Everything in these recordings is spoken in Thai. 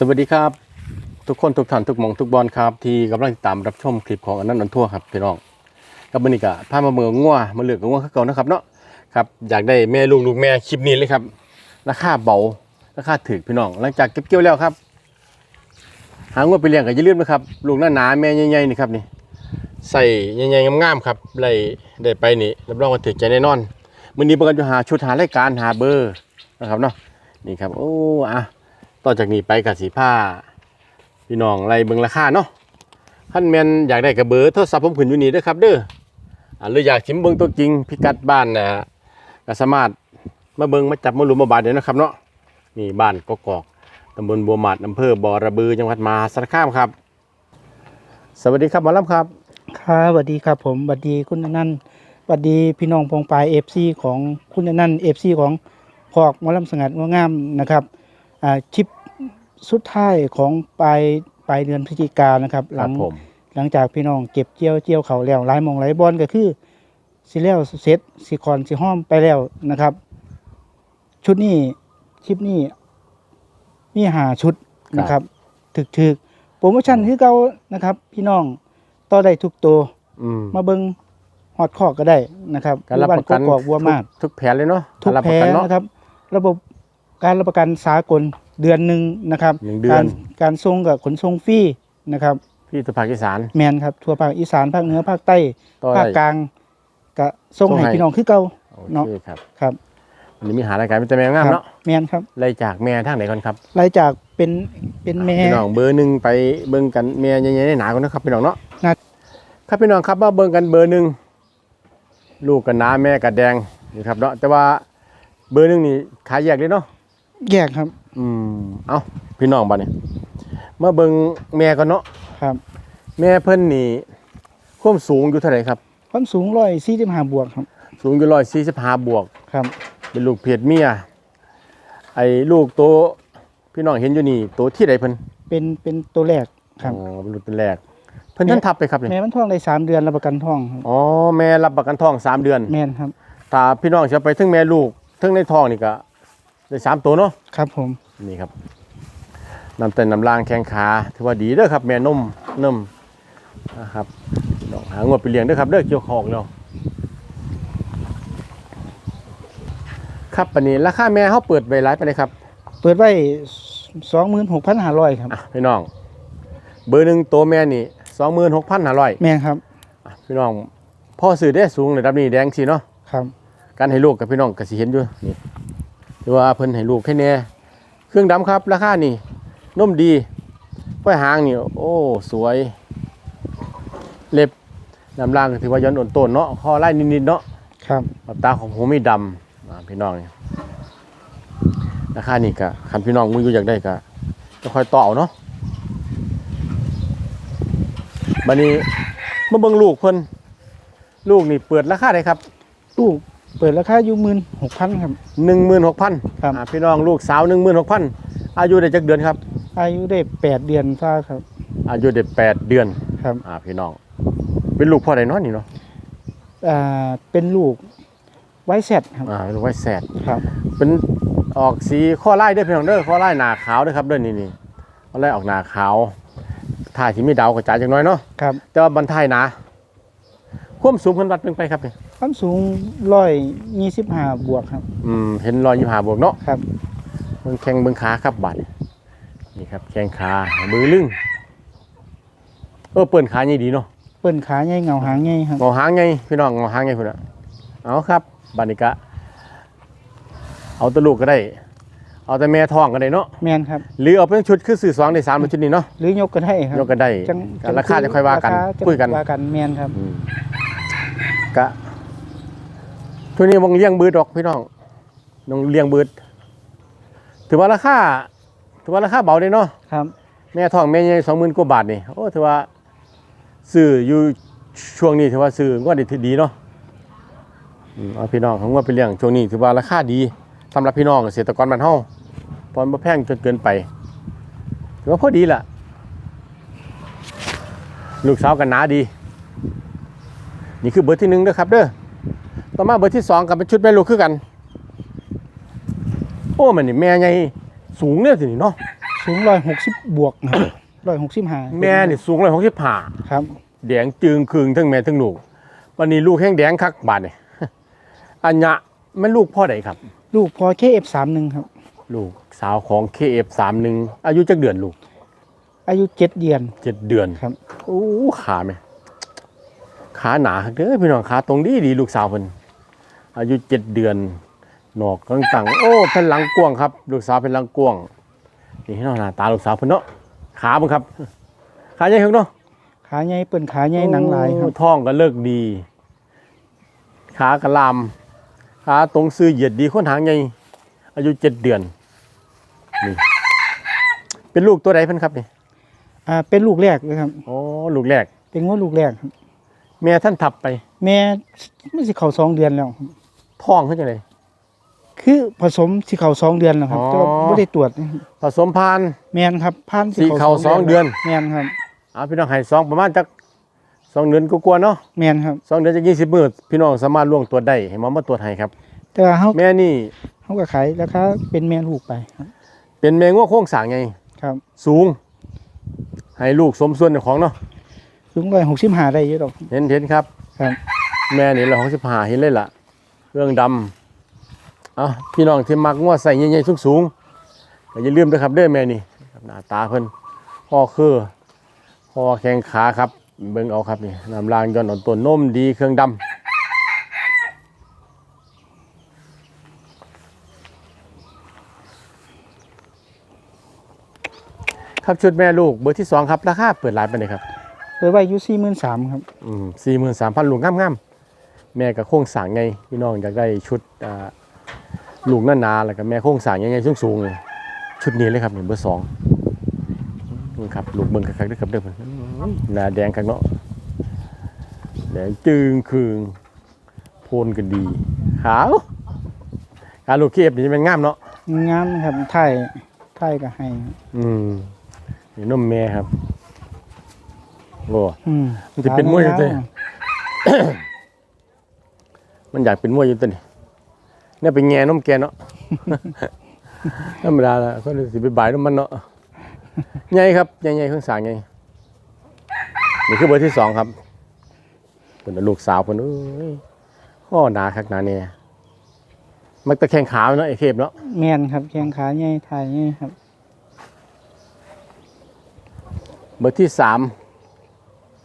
สวัสดีครับ ทุกคนทุกท่านทุกมองทุกบอลครับ ที่กำลังติดตามรับชมคลิปของอันนั้นอันทั่วครับพี่น้องครับวันนี้ก็พามาเมืองงัวมาเลือกับงัวคือเก่านะครับเนาะครับอยากได้แม่ลูกลูกแม่คลิปนี้เลยครับราคาเบาราคาถูกพี่น้อง หลังจากเก็บเกี่ยวแล้วครับ หางัวไปเลี้ยงก็อย่าลืมนะครับลูกหน้าหนาแม่ใหญ่ๆนี่ครับนี่ใส่ใหญ่ๆงามๆครับไล่ได้ไปนี่รับรองว่าถึกใจแน่นอนมื้อนี้เบิ่งกันอยู่หาชุดหารายการหาเบอร์นะครับเนาะนี่ครับโอ้อะ ต่อจากนี้ไปกับสีผ้าพี่น้องไล่เบิงราคาเนาะท่านแมนอยากได้กระเบอร์โทรศัพท์ผมขึ้นอยู่นี่ด้อครับเด้อหรืออยากชิมเบิงตัวจริงพิกัดบ้านนะก็สามารถมาเบิงมาจับมาหลุมมาบาดเดี๋ยวนะครับเนาะนี่บ้านกกอกตำบลบัวหมัดอำเภอบ่อระบือจังหวัดมหาสารคามครับ สวัสดีครับหมอลำครับ ครับสวัสดีครับผมสวัสดีคุณอนันต์สวัสดีพี่น้องพงปลายเอฟซีของคุณอนันต์เอฟซีของพอกหมอลำสงัดงวงามนะครับอ่าชิป สุดท้ายของปลายปลายเดือนพฤศจิกายนนะครับคหลัรับงผมหลังจากพี่น้องเก็บเกี่ยวเกี่ยวเขาแล้วหลายหมองหลายบอลก็คือสิแล้วเสร็จสิคอนสิห้อมไปแล้วนะครับ ชุดนี้คลิปนี้มีหาชุดนะครับ ถึกถึกๆโปรโมชั่นคือเก่านะครับ พี่น้องต่อได้ทุกตัวอืมมาเบิ้งฮอดคอกก็ได้นะครับการรับประกันกอกบัวมาดทุกแผนเลยเนาะทุกการรับแพ้ประกันเนาะนะครับ ระบบการรับประกันสากล เดือนหนึ่งนะครับหนึ่งเดือน การการส่งกับขนส่งฟรีนะครับ พี่ตุภาคอีสาน แมนครับทั่วภาคอีสานภาคเหนือภาคใต้ต่อภาคได้กลางก็ส่งส่งให้ให้ พี่น้องคือเก่า โอเนาะ เคครับครับวันนี้มีหารายการเป็นแต่แม่งามครัเนาะแมนครับไล่จากแม่ทางไหนก่อนครับรายจากเป็นเป็นแม่ พี่น้องเบอร์หนึ่งไปเบิ่งกันเมียใหญ่ๆในหนาก่อนนะครับพี่น้องเนาะครับ ครับพี่น้องครับมาเบิ่งกันเบอร์หนึ่งลูกกันหนาแม่กับแดงนี่ครับเนาะแต่ว่าเบอร์หนึ่งนี่ขายแยกเลยเนาะแยกครับ อืมเอาพี่น้องบ้านนี่มาเบิ่งแม่ก่อนเนาะครับ แม่เพิ่นนี่ความสูงอยู่เท่าไหร่ครับ ความสูงร้อยสี่สิบห้าบวกครับ สูงอยู่ร้อยสี่สิบห้าบวก ครับ เป็นลูกเพศเมียไอ้ลูกโตวพี่น้องเห็นอยู่นี่โตวที่ใดเพิ่นเป็นเป็นตัวแรกครับอ๋อเป็นลูกตัวแรกเพิ่นท่านทับไปครับนี่แม่มันท้องได้สามเดือนรับประกันท้องครับอ๋อแม่รับประกันท้องสามเดือนแม่นครับถ้าพี่น้องจะไปถึงแม่ลูกถึงในท้องนี่ก็ได้สามตัวเนาะครับผม นี่ครับนำเต้นนำล่างแข้งขาถือว่าดีเด้อครับ แม่นมนมนะครับพี่น้องหางวดไปเลี้ยงเด้อครับเด้อเกี่ยวของแล้วครับปันนี้ราคาแม่เขาเปิดไว้หลายไปเลยครับเปิดไว้สองหมื่นหกพันห้าร้อยครับอะพี่น้อง เบอร์หนึ่งตัวแม่นี่สองหมื่นหกพันห้าร้อยแม่นครับพี่น้องพ่อสื่อได้สูงระดับนี้แดงสิเนาะครับ การให้ลูกกับพี่น้องก็สิเห็นอยู่นี่หรือว่าเพิ่นให้ลูกแค่แน่ เครื่องดำครับ ราคานี่นุ่มดีป้อยหางนี่โอ้สวย เล็บน้ำล่างก็ถือว่าย้อนอ่อนต้นเนาะคอไล่นิดๆเนาะครับขอบตาของผมไม่ดำอ่าพี่น้องนี่ราคานี่ก็คันพี่น้องมึงอยู่อยากได้ก็จะค่อยต่อเอาเนาะบัดนี้มาเบิ่งลูกเพิ่นลูกนี่เปิดราคาได้ครับ ลูก เปิดราคาอยู่หมื่นหกพันครับ หนึ่งหมื่นหกพันครับ พี่น้องลูกสาวหนึ่งหมื่นหกพันอายุได้จักเดือนครับ อายุได้แปดเดือนฟ้าครับ อายุได้แปดเดือนครับ อ่าพี่น้อง เป็นลูกพ่อใดเน้อนี่เนาะอ่าเป็นลูกไว้แซดครับ อ่าลูกไว้แสด ครับ เป็นออกสีข้อไล่เด้อพี่น้องเด้อข้อไล่หนาขาวเด้อครับเด้อนี่นี่ข้อไล่ออกหนาขาวถ่ายที่มีดาวกระจายจังน้อยเนาะครับ แต่ว่าบรรทายหนาความสูงเพิ่นวัดเป็นไปครับนี่ ความสูงร้อยยี่สิบห้าบวกครับ อืมเห็นรอยยี่ห้าบวกเนาะครับเบิ่งแข้งเบิ่งขาครับบัดนี่ครับแข้งขามือลึงเออเปิ้นขาใหญ่ดีเนาะเปิ้นขาใหญ่เงาหางใหญ่ครับงอหางไงพี่น้องงอหางไงพุ่นอะเอาครับบานิกะเอาแตะลูกก็ได้ เอาแต่แม่ท้องก็ได้เนาะแม่นครับ หรือเอาเป็นชุดคือสื่อสองในสามเป็นชุดนี้เนาะหรือยกก็ได้ครับยกกันได้จังก็ราคาจะค่อยว่ากันราาจะคุยกันว่ากันแม่นครับอืมกะ ช่วงนี้วงเลี้ยงบืดดอกพี่น้องน้องเลี้ยงบืดถือว่าราคาถือว่าราคาเบาเลยเนาะครับ แม่ท้องแม่ใหญ่สองหมื่นกว่าบาทนี่โอ้ถือว่าซื้ออยู่ช่วงนี้ถือว่าซื้อก็ดีดีเนาะอืมเอาพี่น้องของว่าไปเลี้ยงช่วงนี้ถือว่าราคาดีสำหรับพี่น้องเกษตรกรบ้านเฮาเพราะมันบ่แพงจนเกินไปถือว่าพอดีล่ะ ลูกสาวกันหนาดี นี่คือเบอร์ที่หนึ่งเด้อครับเด้อ ต่อมาเบอร์ที่สองกับเป็นชุดแม่ลูกคือกัน โอ้มันนี่แม่ใหญ่สูงเนี่ยสินี่เนาะสูงร้อยหกสิบบวกนะครับร้อยหกสิบห้าแม่นี่สูงร้อยหกสิบห้าครับแดงจึงคืงทั้งแม่ทั้งลูกวันนี้ลูกแห้งแดงคักบาดนี่อัญญะแม่นลูกพ่อใดครับ ลูกพอเคเอฟสามหนึ่งครับ ลูกสาวของ KF31 อายุจักเดือนลูก อายุเจ็ดเดือนเจ็ดเดือนครับโอ้ขาไหมขาหนาคักเด้อพี่น้องขาตรงดีดีลูกสาวเพิ่น อายุเจ็ดเดือนหนอกกลางตังโอ้เป็นหลังกวางครับ ลูกสาวเป็นหลังกวางนี่พี่น้องหน้าตาลูกสาวเพิ่นเนาะขาเพิ่นครับ ขาใหญ่ขึ้นเนาะขาใหญ่เปิ้นขาใหญ่หนังลายครับโอ้ท้องก็เลิกดี ขากระลามขาตรงซื้อเหยียดดีค้นหางใหญ่อายุเจ็ดเดือนนี่เป็นลูกตัวใดเพิ่นครับนี่อ่าเป็นลูกแรกเลยครับโอ้ลูกแรกเป็นงวดลูกแรกครับแม่ท่านทับไป แม่ไม่สิเขาสองเดือนแล้วครับ ท้องเขาจะไงคือผสมสิเขาสองเดือนแล้วครับอ๋อแต่ว่าไม่ได้ตรวจนะครับผสมพันธุ์แม่นครับพันสิเข้าสองเดือนแม่นครับเอาพี่น้องให้สองประมาณจักสองเดือนก็กลัวาๆเนาะแม่นครับ สองเดือนจะยี่สิบมื้อพี่น้องสามารถล่วงตรวจได้ให้หมอมาตรวจให้ครับ แต่ว่าเฮาแม่นี่เฮาก็ขายราคาเป็นแม่ลูกไปครับเป็นแมงว่าโค้งสร้างไงครับสูง ให้ลูกสมส่วนเจ้าของเนาะสูงร้อยหกสิบห้าได้เยอะหรอก เห็นเห็นครับ ครับ แม่นี่เราของสิบหาเห็นเลยล่ะ เครื่องดำเอาพี่น้องที่มักงัวใส่ใหญ่ๆสูงๆก็อย่าลืมด้วยครับเด้อแม่นี่ครับหน้าตาเพิ่นพ่อคือพ่อแข้งขาครับ เบิ่งเอาครับนี่น้ำลางย้อนอ่อนต้นนมดีเครื่องดำครับชุดแม่ลูกเบอร์ที่สองครับ ราคาเปิดร้านไปเลยครับ เปิดไว้อยู่สี่หมื่นสามครับสี่หมื่นสามพันลูกงามๆ แม่กับโค้งสร้างไงพี่น้องอยากได้ชุดอ่าลูกหนาๆแล้วก็แม่โค้งสร้างยังไงสูงๆเลยชุดนี้เลยครับนี่เบอร์สองนี่ครับลูกเบิ้งคักๆด้วยครับเด้อเพิ่นหน้าแดงข้างเนาะแดงจึงคืงโพนก็ดีขาวการลูกเคียบนี่จะเป็นงามเนาะงามครับไทยไทยก็ให้ครับอืมนี่นมแม่ครับโอ้อืมมันจะเป็นมวยอยู่เด้อ มันอยากเป็นมวยอยู่ตัวนี่เนี่ยเป็นแง่นมแกเนาะธรรมดาละก็เลยสิไปบ่ายนมมันเนาะใหญ่ครับใหญ่ใหญ่เครื่องสางใหญ่นี่คือเบอร์ที่สองครับเป็นลูกสาวคนเอ้ยข้อหนาคักหนาเนี่ยมักตะแคงขาเนาะไอ้เทพเนาะแม่นครับแข้งขาใหญ่ไทยใหญ่ครับ เบอร์ที่สาม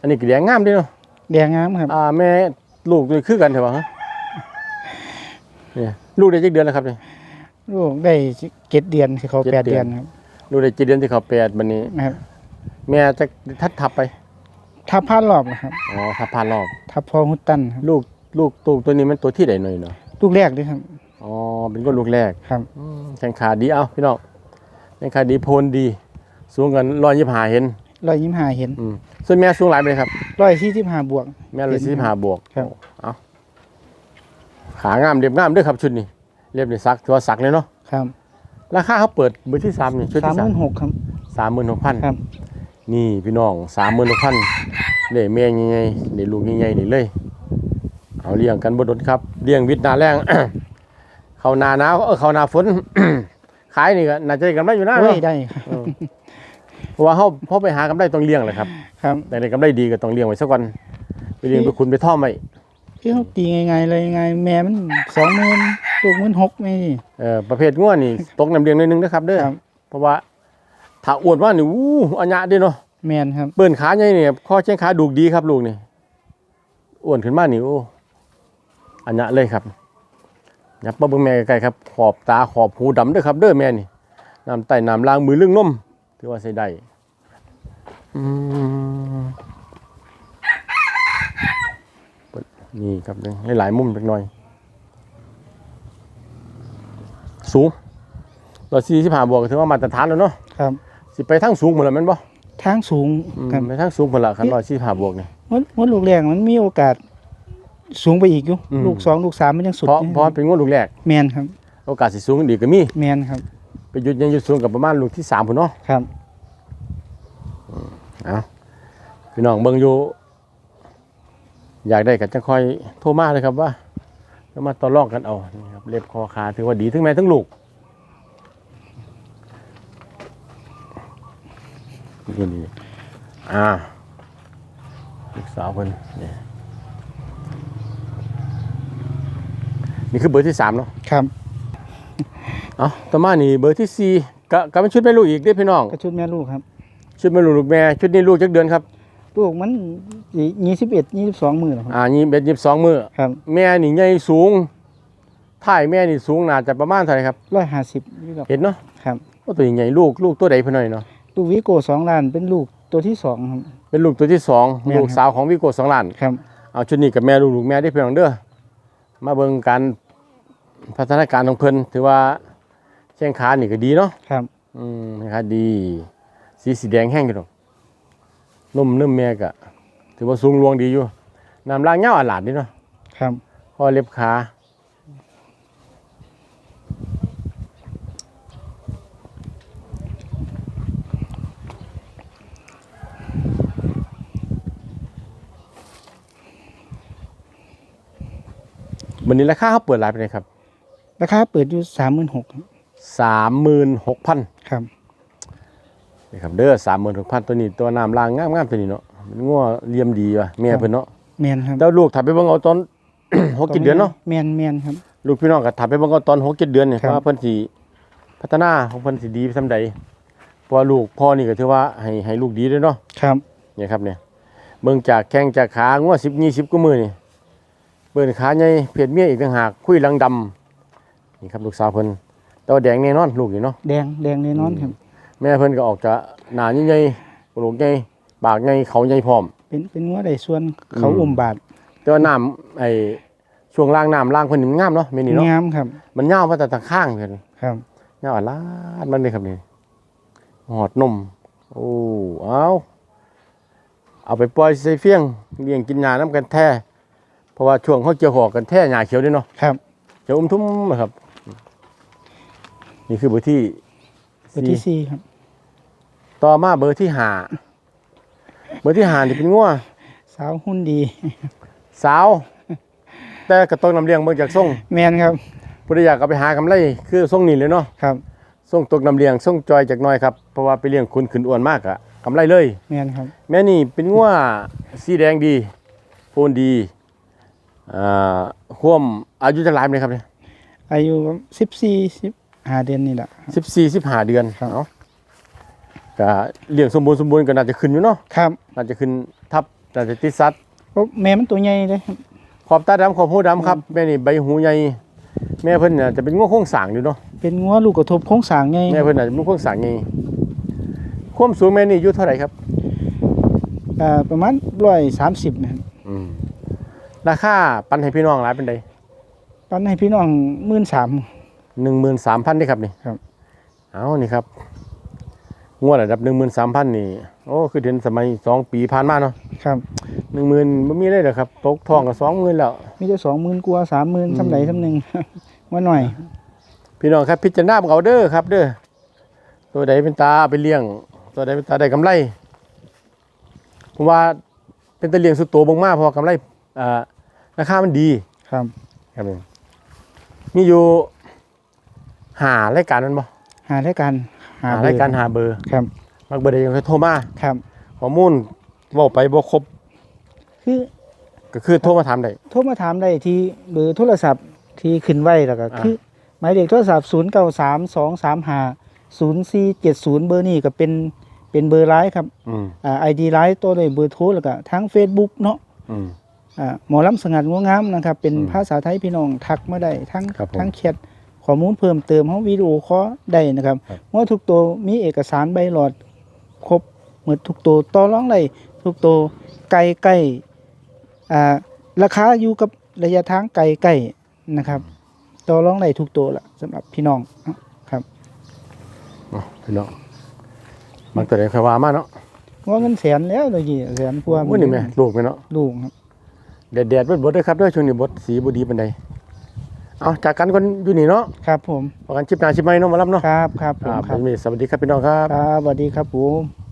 อันนี้ก็แดงงามเดีเนาะแดงงามครับอ่าแม่ลูกนี่คือกันใช่ปะฮะ เนี่ยลูกได้จักเดือนแล้วครับเนี่ย ลูกได้เจ็ดเดือนสิเขาเจ็ดแปดเดืเดืออน นครับลูกได้เจ็ดเดือนที่เขาแปดวันนี้ นะครับแม่จะทัดทับไปทับพานรอบนะครับอ๋อทับผ่านรอบทับพอหุดตันครับลูกลูกตัวตัวนี้มันตัวที่ไหนหน่อยเนาะลูกแรกด้วยครับอ๋อเป็นก็ลูกแรกครับ อืมแข่งขาดีเอ้าพี่น้องแข่งขาดีโพนดี สูงกันร้อยยี่หาเห็นร้อยยี่สิบห้าเห็นอืมส่วนแม่สูงหลายไปเลยครับ ร้อยสี่สิบห้าบวก แม่เลยสี่ห้าบวกครับ เอา ขางามเรียบงามด้วยครับชุดนี้เรียบเลยซักถือว่าซักเลยเนาะครับ ราคาเขาเปิดเบอร์ที่สามนี่ชุดสามที่หสามมื่นหกครับ สามหมื่นหกพันครับ นี่พี่น้องสามหมื่นหกพันได้แม่ยังไงได้ลูกยังไงนี่เลย เอาเลี้ยงกันบดดครับเลี้ยงวิทย์นาแรง เขานาหนาวเออเขานาฝน ขายนี่ก็น่าจะได้กำไรอยู่นะโอ้ยเนาะได้เออเพราะว่าเขาเขาไปหากำไรต้องเลี้ยงแหละครับ ครับ แต่ในกำไรดีก็ต้องเลี้ยงไว้สักวันไปเลี้ยงไปคุณไปท่อมไว้ คือเขาตีไงายๆเลยไงายแม่มันสองหมื่นลูกหมื่นหกไม่นี่เออประเภทง่วนี่ ตกน้ำเลี้ยงหนิดนึงนะครับเด้อครับ เพราะว่าถ้าอ้วนว่านี่อู้อัญญะเด้เนาะแมนครับ เปิ้นขาใหญ่เนี่ยข้อแข้งขาดูกดีครับลูกนี่อ้วนขึ้นมานี่โอ้อัญญะเลยครับยับมาเบิ่งแม่ไกลๆครับ ขอบตาขอบหูดำเด้อครับ เด้อแม่นี่น้ำไตน้ำล้างมือลึงนมถือว่าใช้ได้อืมเปิด นี่ครับให้หลายมุมเล็กน้อย สูงร้อยสี่สิบห้าบวกก็ถือว่ามาตรฐานแล้วเนาะครับ สิไปทางสูงหมดแล้วแม่นบ่ทางสูงอืมครับไปทางสูงหมดละคันร้อยสี่สิบห้าบวกนี่มดมดลูกแรกมันมีโอกาสสูงไปอีกอยู่อืม ลูกสองลูกสามมันยังสุดเพราะเพราะเป็นงวดลูกแรกแมนครับ โอกาสสิสูงดีก็มี แมนครับไปหยุดยังหยุดสูงกับประมาณลูกที่สามพุ่นเนาะ ครับเอาพี่น้องเบิ่งอยู่ อยากได้ก็จะค่อยโทรมาเลยครับว่าแล้วมาต่อรองกันเอานี่ครับเล็บคอขาถือว่าดีทั้งแม่ทั้งลูกนี่นี่อ่าลูกสาวเพิ่นนี่นี่คือเบอร์ที่สามเนาะครับเอาต่อมานี่เบอร์ที่สี่ก็ก็เป็นชุดแม่ลูกอีกเด้อพี่น้องกระชุดแม่ลูกครับ ชุดแม่ลูกลูกแม่ชุดนี้ลูกจักเดือนครับ ลูกมันยี่สิบเอ็ดยี่สิบสองมือแล้วครับอ่ายี่สิบเอ็ดยี่สิบสองมือครับ แม่นี่ใหญ่สูงถ่ายแม่นี่สูงน่าจะประมาณเท่าไหร่ครับร้อยห้าสิบนี่ครับเห็นเนาะครับว่าตัวใหญ่ลูกลูกตัวใดเพิ่นหน่อยเนาะลูกวิโก้สองล้านเป็นลูกตัวที่สองครับเป็นลูกตัวที่สองแม่นครับลูกสาวของวิโกสองล้านครับเอาชุดนี้กับแม่ลูกลูกแม่ได้เพียงเด้อมาเบิ่งการพัฒนาการของเพิ่นถือว่าแข้งขานี่ก็ดีเนาะครับอืมแข้งขาดีสีสีแดงแห้งอยู่ดอก นุ่มนุ่มแม่ก็ถือว่าสูงลวงดีอยู่น้ำล่างเงาอาหลาดนี่เนาะครับพอเล็บขาวันนี้ราคาเขาเปิดรายไปเลยครับ ราคาเปิดอยู่สามหมื่นหกสามหมื่นหกพันครับ นี่ครับเด้อสามหมื่นหกพันตัวนี้ตัวน้ำล่างงามงามๆตัวนี้เนาะมันงัวเลี่ยมดีว่ะแม่เพิ่นเนาะแมนครับแล้วลูกถับไปเบิ่งเอาตอน หกเจ็ดเดือนเนาะแมนแมนครับ ลูกพี่น้องก็ถับไปเบิ่งเอาตอนหกเจ็ดเดือนเนี่ยครับ ว่าเพิ่นสิพัฒนาของเพิ่นสิดีไปทำใดเพราะว่าลูกพ่อนี่ก็ถือว่าให้ให้ลูกดีด้วยเนาะครับเนี่ยครับเนี่ยเบิ่งจากแข้งจากขางัว10 20กูมือนี่เบิ่งขาใหญ่เพศเมียอีกต่างหากคุยหลังดำนี่ครับลูกสาวเพิ่นแตัวาแดงแน่นอนลูกนี่เนาะแดงแดงแน่นอนครับ แม่เพิ่นก็ออกจะหนาใหญ่ๆกระโหลกใหญ่ปากใหญ่เขาใหญ่พร้อม เป็นเป็นงัวใดส่วนเขาอืมอมบาดแต่ว่าน้ำไอ้ช่วงล่างน้ำล่างเพิ่นนี่มันงามเนาะแม่นี่เนาะงามครับ มันยาวมาแต่ทางข้างเพิ่นครับยาวอะลาดมันเลยครับนี่หอดนมโอ้เอาเอาไปปล่อยใส่เฟี้ยงเลี้ยงกินหญ้าน้ำกันแท้เพราะว่าช่วงเขาเกี่ยวหอกกันแท้หญ้าเขียวด้วยเนาะครับเขียวอุ้มทุ่มนะครับ นี่คือเบอร์ที่เบอร์ที่สี่ครับ ต่อมาเบอร์ที่ห้าเบอร์ที่ห้านี่เป็นงัวสาวหุ่นดี สาว แต่กระต้นลำเลียงเบิ่งจากส่งแมนครับ ผู้ใดอยากเอาไปหากำไรคือส่งนี่เลยเนาะครับ ส่งตกน้ำเลี้ยงส่งจอยจากหน้อยครับเพราะว่าไปเลี้ยงคุณขึ้นอ้วนมากอะกำไรเลย แมนครับ แม่นี่เป็นงัวสีแดงดีโพนดีอ่าห่วมอายุจะหลายไหมครับเนี่ยอายุสิบสี่สิบ ห้าเดือนนี่แหละ สิบสี่สิบห้าเดือนครับ เนาะก็เลี้ยงสมบูรณ์สมบูรณ์ก็น่าจะขึ้นอยู่เนาะครับน่าจะขึ้นทับน่าจะติดสัตว์เพราะแม่มันตัวใหญ่เลยครับ ขอบตาดำขอบหูดำครับแม่นี่ใบหูใหญ่แม่เพิ่นน่ะจะเป็นงัวโค้งสร้างอยู่เนาะเป็นงัวลูกกระทบโค้งสร้างไงแม่เพิ่นน่ะจะเป็นงัวโค้งสร้างใหญ่ความสูงแม่นี่อยู่เท่าไหร่ครับ อ่าประมาณร้อยสามสิบนะครับอืมราคาปันให้พี่น้องหลายเป็นใดตอนให้พี่น้องหมื่นสาม หนึ่งหมื่นสามพันนี่ครับนี่ครับ เอานี่ครับ งวดระดับหนึ่งหมื่นสามพันนี่ โอ้คือเห็นสมัยสองปีผ่านมาเนาะครับหนึ่งหมื่นไม่มีเลยเหรอครับ ตกทองกับสองหมื่นแล้ว มีแต่สองหมื่นกว่าสามหมื่นอืมสำใดสำหนึ่งว่าหน่อย พี่น้องครับพิจารณาเอาเด้อครับ เด้อ ตัวใดเป็นตาเอาไปเลี้ยง ตัวใดเป็นตาได้กำไรผมว่าเป็นตาเลี้ยงสุดโตวบงมากเพอกำไรอ่าราคามันดี ครับ ครับผมมีอยู่ หารายการมันบ่หารายการหาเบอรายการหาเบอร์ครับมักเบอร์ใดยังเคยโทรมาครับข้อมูลเว่าไปบ่ครบคือก็คือโทรมาถามได้โทรมาถามได้ที่เบอร์โทรศัพท์ที่ขึ้นไว้แล้วก็อ่าคือหมายเลขโทรศัพท์0 9 3 2 3 5 0 4 7 0 เบอร์นี้ก็เป็นเป็นเบอร์ไลน์ครับอืมอ่าไอดีไลน์ตัวเลยเบอร์โทรแล้วก็ทั้ง Facebook เนาะอืมอ่าหมอลำสงัดงวงามนะครับ เป็นอืมภาษาไทยพี่น้องทักมาได้ทั้งครับผมทั้งแชท ข้อมูลเพิ่มเติมห้องวิดีโอคอลได้นะครับครับว่าทุกตัวมีเอกสารใบหลอดครบหมดทุกตัวต่อร้องได้ทุกตัวไกลใกล้อ่าราคาอยู่กับระยะทางไกลใกล้นะครับต่อร้องได้ทุกตัวละสำหรับพี่น้องเนาะครับอ๋อพี่น้องมักตัวใดค่อยว่ามาเนาะว่าเงินแสนแล้วเลยกี่แสนพววันนี้แม่ลูกแม่เนาะลูกครับแดดแดดๆเบิดบดด้วยครับเด้วยช่วงนี้บดสีบ่ดีปานใด เอาจากกันคนอยู่นี่เนาะครับผมพอกันชิปหน้าชิปใหม่เนาะมารับเนาะครับครับผมอ่าครับเป็นมีสวัสดีครับพี่น้องครับครับสวัสดีครับผม